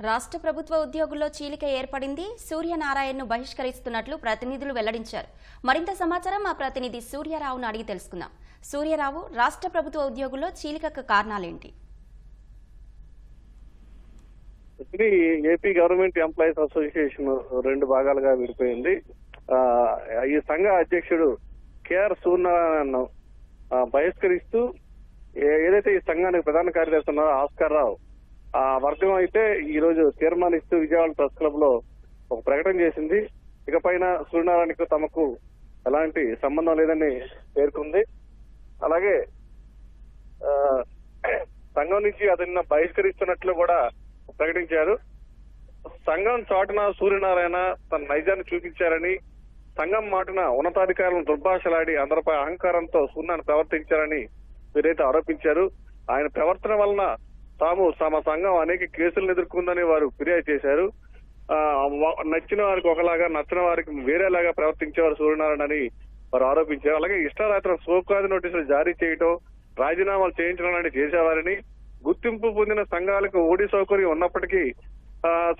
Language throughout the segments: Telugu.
రాష్ట్ర ప్రభుత్వ ఉద్యోగుల్లో చీలిక ఏర్పడింది. సూర్యనారాయణను బహిష్కరిస్తున్నట్లు ప్రతినిధులు వెల్లడించారు. మరింత సమాచారం మా ప్రతినిధి సూర్యారావును అడిగి తెలుసుకుందాం. సూర్యరావు రాష్ట్ర ప్రభుత్వ ఉద్యోగుల్లో చీలికకు కారణాలేంటి? ఏపీ గవర్నమెంట్ ఎంప్లాయీస్ అసోసియేషన్ రెండు భాగాలుగా విడిపోయింది. ఆ, ఈ సంఘ అధ్యక్షుడు కేఆర్ సూర్యనారాయణ బహిష్కరిస్తూ ఏదైతే ఈ సంఘానికి ప్రధాన కార్యదర్శి ఉన్నారో ఆస్కార్ రావు ఆ వర్గం అయితే ఈ రోజు తీర్మానిస్తూ విజయవాడ ప్రెస్ క్లబ్లో ఒక ప్రకటన చేసింది. ఇకపైన సూర్యనారాయణకు తమకు ఎలాంటి సంబంధం లేదని పేర్కొంది. అలాగే సంఘం నుంచి అతన్ని బహిష్కరిస్తున్నట్లు కూడా ప్రకటించారు. సంఘం చాటున సూర్యనారాయణ తన నైజాన్ని చూపించారని సంఘం మాటున ఉన్నతాధికారులను దుర్భాషలాడి అందరిపై అహంకారంతో సూర్యనారాయణ ప్రవర్తించారని వీరైతే ఆరోపించారు. ఆయన ప్రవర్తన వలన తాము తమ సంఘం అనేక కేసులను ఎదుర్కొందని వారు ఫిర్యాదు చేశారు. నచ్చిన వారికి ఒకలాగా నచ్చిన వారికి వేరేలాగా ప్రవర్తించేవారు సూర్యనారాయణ అని వారు ఆరోపించారు. అలాగే ఇష్టారాత్రం సోకాది నోటీసులు జారీ చేయటం రాజీనామాలు చేయించడం లాంటివి చేసేవారని గుర్తింపు పొందిన సంఘాలకు ఓడి సౌకర్యం ఉన్నప్పటికీ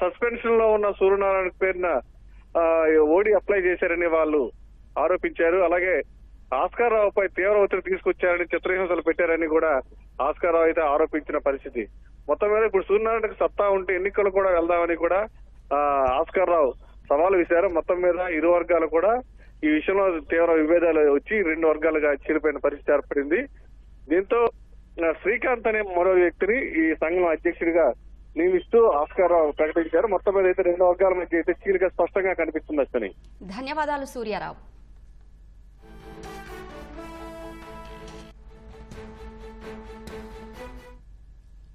సస్పెన్షన్లో ఉన్న సూర్యనారాయణ పేరున ఓడి అప్లై చేశారని వాళ్ళు ఆరోపించారు. అలాగే ఆస్కార్ రావుపై తీవ్ర ఒత్తిడి తీసుకొచ్చారని చిత్రహింసలు పెట్టారని కూడా ఆస్కార్ రావు అయితే ఆరోపించిన పరిస్థితి. మొత్తం మీద ఇప్పుడు సూర్యనారాయణకు సత్తా ఉంటే ఎన్నికలు కూడా వెళ్దామని కూడా ఆస్కార్ రావు సవాలు విశారు మొత్తం మీద ఇరు వర్గాలు కూడా ఈ విషయంలో తీవ్ర విభేదాలు వచ్చి రెండు వర్గాలుగా చీలిపోయిన పరిస్థితి ఏర్పడింది. దీంతో శ్రీకాంత్ అనే మరో వ్యక్తిని ఈ సంఘం అధ్యక్షుడిగా నియమిస్తూ ఆస్కార్ రావు ప్రకటించారు. మొత్తం మీద అయితే రెండు వర్గాల మధ్య అయితే చీలిక స్పష్టంగా కనిపిస్తుంది అతని ధన్యవాదాలు సూర్యారావు.